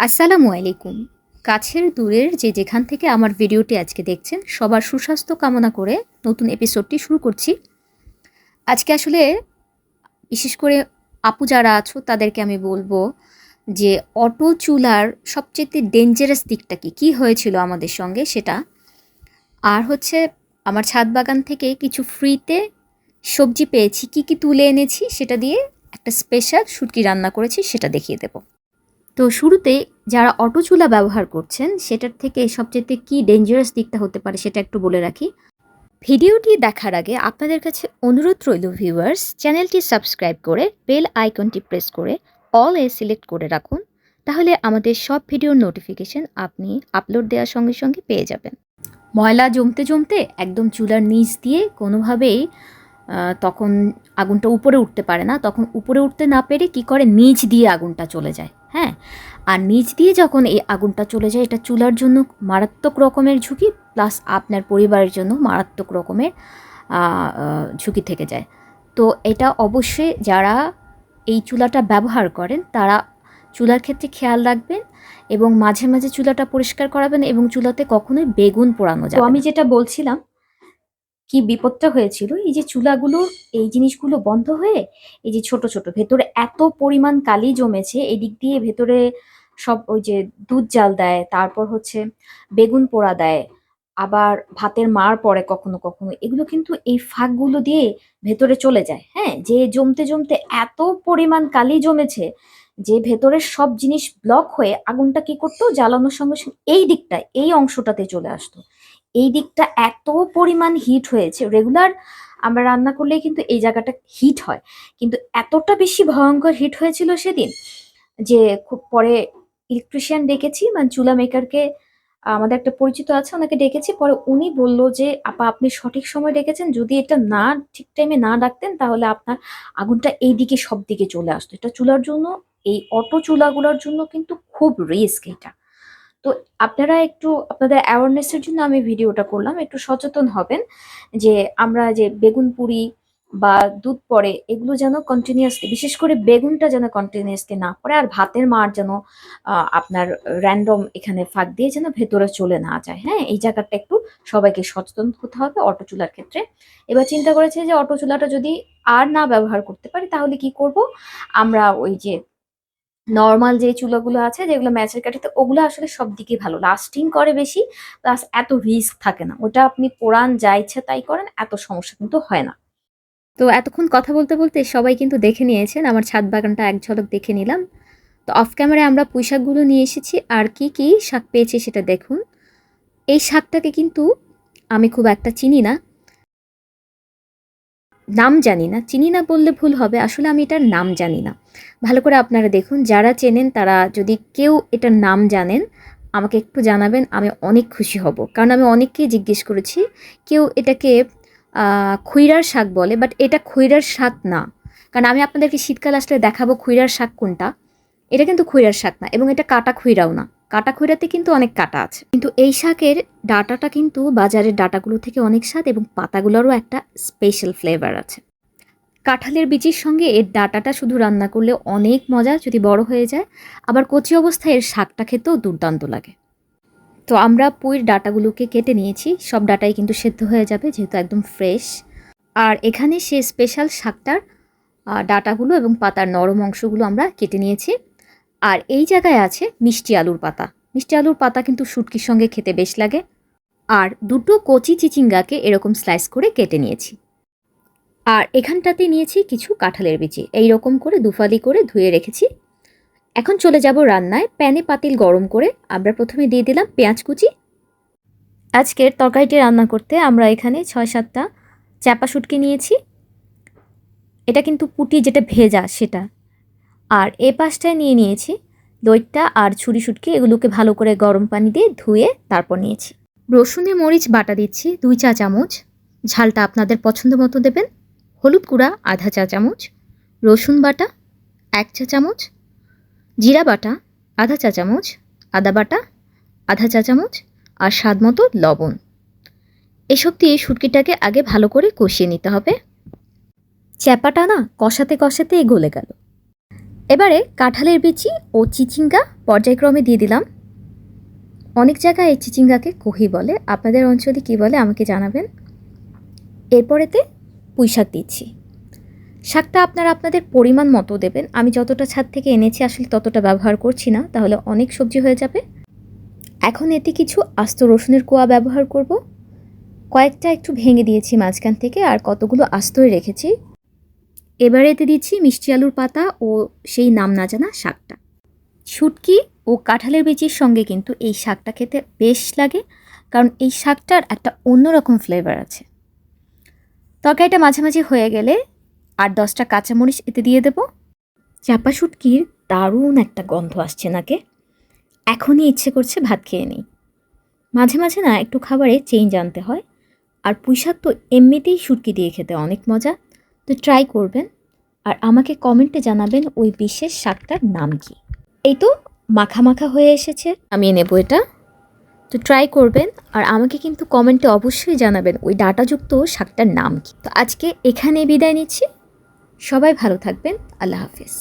আসসালামু আলাইকুম। কাছের দূরের যে যেখান থেকে আমার ভিডিওটি আজকে দেখছেন, সবার সুস্বাস্থ্য কামনা করে নতুন এপিসোডটি শুরু করছি। আজকে আসলে বিশেষ করে আপু যারা আছো, তাদেরকে আমি বলব যে অটো চুলার সবচেয়ে ডেঞ্জারাস দিকটা কি? কী হয়েছিল আমাদের সঙ্গে সেটা? আর হচ্ছে আমার ছাদ বাগান থেকে কিছু ফ্রিতে সবজি পেয়েছি, কি কি তুলে এনেছি সেটা দিয়ে একটা স্পেশাল শুটকি রান্না করেছি, সেটা দেখিয়ে দেবো। তো শুরুতে যারা অটো চুলা ব্যবহার করছেন, সেটার থেকে সবচেয়ে কী ডেঞ্জারাস দিকটা হতে পারে সেটা একটু বলে রাখি। ভিডিওটি দেখার আগে আপনাদের কাছে অনুরোধ রইল ভিউয়ার্স চ্যানেলটি সাবস্ক্রাইব করে বেল আইকনটি প্রেস করে অল এ সিলেক্ট করে রাখুন। তাহলে আমাদের সব ভিডিওর নোটিফিকেশন আপনি আপলোড দেওয়ার সঙ্গে সঙ্গে পেয়ে যাবেন। ময়লা জমতে জমতে একদম চুলার নিচ দিয়ে কোনোভাবেই তখন আগুনটা উপরে উঠতে পারে না। তখন উপরে উঠতে না পেরে কি করে নিচ দিয়ে আগুনটা চলে যায়? হ্যাঁ? আর নিচ দিয়ে যখন এই আগুনটা চলে যায় এটা চুলার জন্য মারাত্মক রকমের ঝুঁকি প্লাস আপনার পরিবারের জন্য মারাত্মক রকমের ঝুঁকি থেকে যায়। তো এটা অবশ্যই যারা এই চুলাটা ব্যবহার করেন তারা চুলার ক্ষেত্রে খেয়াল রাখবেন এবং মাঝে মাঝে চুলাটা পরিষ্কার করাবেন এবং চুলাতে কখনোই বেগুন পোড়ানো যায় আমি যেটা বলছিলাম কি বিপদটা হয়েছিল? এই যে চুলাগুলো, এই জিনিসগুলো বন্ধ হয়ে, এই যে ছোট ছোট, ভেতরে এত পরিমাণ কালি জমেছে, এদিক দিয়ে ভেতরে সব ওই যে দুধ জাল দেয়, তারপর হচ্ছে বেগুন পোড়া দেয়, আবার ভাতের মার পড়ে কখনো কখনো, এগুলো কিন্তু এই ফাঁকগুলো দিয়ে ভেতরে চলে যায় হ্যাঁ? যে জমতে জমতে এত পরিমাণ কালি জমেছে যে ভেতরের সব জিনিস ব্লক হয়ে আগুনটা কি করতো? জ্বালানোর সঙ্গে সঙ্গে এই দিকটায়, এই অংশটাতে চলে আসতো। এই দিকটা এত পরিমাণ হিট হয়েছে রেগুলার আমরা রান্না করলেই কিন্তু এই জায়গাটা হিট হয়। কিন্তু এতটা বেশি ভয়ঙ্কর হিট হয়েছিল সেদিন যে খুব পরে ইলেকট্রিশিয়ান ডেকেছি মানে চুলা মেকারকে আমাদের একটা পরিচিত আছে, ওনাকে ডেকেছি, পরে উনি বলল যে, আপা, আপনি সঠিক সময় ডেকেছেন, যদি এটা না ঠিক টাইমে না ডাকতেন, তাহলে আপনার আগুনটা এই দিকে সব দিকে চলে আসতো। এটা চুলার জন্য, এই অটো চুলাগুলোর জন্য কিন্তু খুব রিস্ক এটা। তো আপনারা একটু আপনাদের অ্যাওয়ারনেসের জন্য আমি ভিডিওটা করলাম, একটু সচেতন হবেন যে আমরা যে বেগুন পুরি বা দুধ পড়ে এগুলো যেন কন্টিনিউয়াসলি বিশেষ করে বেগুনটা যেন কন্টিনিউয়াসলি না পড়ে আর ভাতের মার যেন আপনার র্যান্ডম এখানে ফাঁক দিয়ে যেন ভেতরে চলে না যায়। হ্যাঁ এই জায়গাটা একটু সবাইকে সচেতন হতে হবে অটো চুলার ক্ষেত্রে। এবার চিন্তা করেছে যে অটো চুলাটা যদি আর না ব্যবহার করতে পারি তাহলে কি করব? আমরা ওই যে নর্মাল যে চুলাগুলো আছে, যেগুলো ম্যাচের কাঠিতে ওগুলো আসলে সব দিকে ভালো। লাস্টিং করে বেশি প্লাস এত রিস্ক থাকে না। ওটা আপনি পোড়ান, যা ইচ্ছা তাই করেন, এত সমস্যা কিন্তু হয় না। তো এতক্ষণ কথা বলতে বলতে সবাই কিন্তু দেখে নিয়েছেন, আমার ছাদ বাগানটা এক ঝলক দেখে নিলাম। তো অফ ক্যামেরায় আমরা পুঁই শাকগুলো নিয়ে এসেছি, আর কি কি শাক পেয়েছি সেটা দেখুন। এই শাকটাকে কিন্তু আমি খুব একটা চিনি না নাম জানি না, চিনি না বললে ভুল হবে, আসলে আমি এটার নাম জানি না। ভালো করে আপনারা দেখুন, যারা চেনেন তারা যদি কেউ এটার নাম জানেন, আমাকে একটু জানাবেন, আমি অনেক খুশি হব। কারণ আমি অনেককেই জিজ্ঞেস করেছি, কেউ এটাকে খৈরার শাক বলে বাট এটা খৈরার শাক না। কারণ আমি আপনাদেরকে শীতকাল আসলে দেখাবো খৈরার শাক কোনটা। এটা কিন্তু খৈরার শাক না, এবং এটা কাটা খৈরাও না। কাটা খৈরাতে কিন্তু অনেক কাটা আছে। কিন্তু এই শাকের ডাটাটা কিন্তু বাজারের ডাটাগুলো থেকে অনেক স্বাদ এবং পাতাগুলোরও একটা স্পেশাল ফ্লেভার আছে। কাঁঠালের বীজের সঙ্গে এর ডাটাটা শুধু রান্না করলে অনেক মজা যদি বড় হয়ে যায়, আবার কচি অবস্থায় এর শাকটা খেতেও দুর্দান্ত লাগে। তো আমরা পুঁইর ডাটাগুলোকে কেটে নিয়েছি, সব ডাটাই কিন্তু সেদ্ধ হয়ে যাবে যেহেতু একদম ফ্রেশ আর এখানে সে স্পেশাল শাকটার ডাটাগুলো এবং পাতার নরম অংশগুলো আমরা কেটে নিয়েছি। আর এই জায়গায় আছে মিষ্টি আলুর পাতা। মিষ্টি আলুর পাতা কিন্তু শুটকির সঙ্গে খেতে বেশ লাগে। আর দুটো কচি চিচিঙ্গাকে এরকম স্লাইস করে কেটে নিয়েছি। আর এখানটাতে নিয়েছি কিছু কাঁঠালের বিচি। এই রকম করে দুফালি করে ধুয়ে রেখেছি। এখন চলে যাব রান্নায়। প্যানে পাতিল গরম করে আমরা প্রথমে দিয়ে দিলাম পেঁয়াজ কুচি। আজকের তরকারিটি রান্না করতে আমরা এখানে ছয় সাতটা চাপা শুটকি নিয়েছি। এটা কিন্তু পুটি যেটা ভেজা সেটা। আর এ পাশটায় নিয়ে নিয়েছি দইটা আর ছুরি শুটকি, এগুলোকে ভালো করে গরম পানি দিয়ে ধুয়ে তারপর নিয়েছি। রসুনে মরিচ বাটা দিচ্ছি দুই চা চামচ। ঝালটা আপনাদের পছন্দ মতো দেবেন। হলুদ গুঁড়া আধা চা চামচ। রসুন বাটা এক চা চামচ। জিরা বাটা আধা চা চামচ। আদা বাটা আধা চা চামচ। আর স্বাদ মতো লবণ। এসব দিয়ে শুটকিটাকে আগে ভালো করে কষিয়ে নিতে হবে। চ্যাপাটা না কষাতে কষাতে গলে গেল। এবারে কাঁঠালের বিচি ও চিচিঙ্গা পর্যায়ক্রমে দিয়ে দিলাম। অনেক জায়গায় এই চিচিঙ্গাকে কহি বলে, আপনাদের অঞ্চলে কী বলে আমাকে জানাবেন। এরপরেতে পুঁই শাক দিচ্ছি। শাকটা আপনারা আপনাদের পরিমাণ মতো দেবেন। আমি যতটা ছাদ থেকে এনেছি আসলে ততটা ব্যবহার করছি না, তাহলে অনেক সবজি হয়ে যাবে। এখন এতে কিছু আস্ত রসুনের কোয়া ব্যবহার করব। কয়েকটা একটু ভেঙে দিয়েছি মাঝখান থেকে আর কতগুলো আস্তই রেখেছি। এবারে এতে দিচ্ছি মিষ্টি আলুর পাতা ও সেই নাম না জানা শাকটা। শুটকি ও কাঁঠালের বিচির সঙ্গে কিন্তু এই শাকটা খেতে বেশ লাগে, কারণ এই শাকটার একটা অন্যরকম ফ্লেভার আছে। তরকারিটা মাঝামাঝি হয়ে গেলে আর দশটা কাঁচামরিচ এতে দিয়ে দেব। চাপা শুটকির দারুণ একটা গন্ধ আসছে নাকে। এখনই ইচ্ছে করছে ভাত খেয়ে নিই। মাঝে মাঝে না একটু খাবারে চেঞ্জ আনতে হয়, আর পুঁইশাক তো এমনিতেই শুটকি দিয়ে খেতে অনেক মজা। তো ট্রাই করবেন আর আমাকে কমেন্টে জানাবেন ওই বিশেষ শাকটার নাম কি। এই তো মাখা মাখা হয়ে এসেছে, আমি নেব এটা। তো ট্রাই করবেন আর আমাকে কিন্তু কমেন্টে অবশ্যই জানাবেন ওই ডাটাযুক্ত শাকটার নাম কি। তো আজকে এখানে বিদায় নিচ্ছি, সবাই ভালো থাকবেন, আল্লাহ হাফিজ।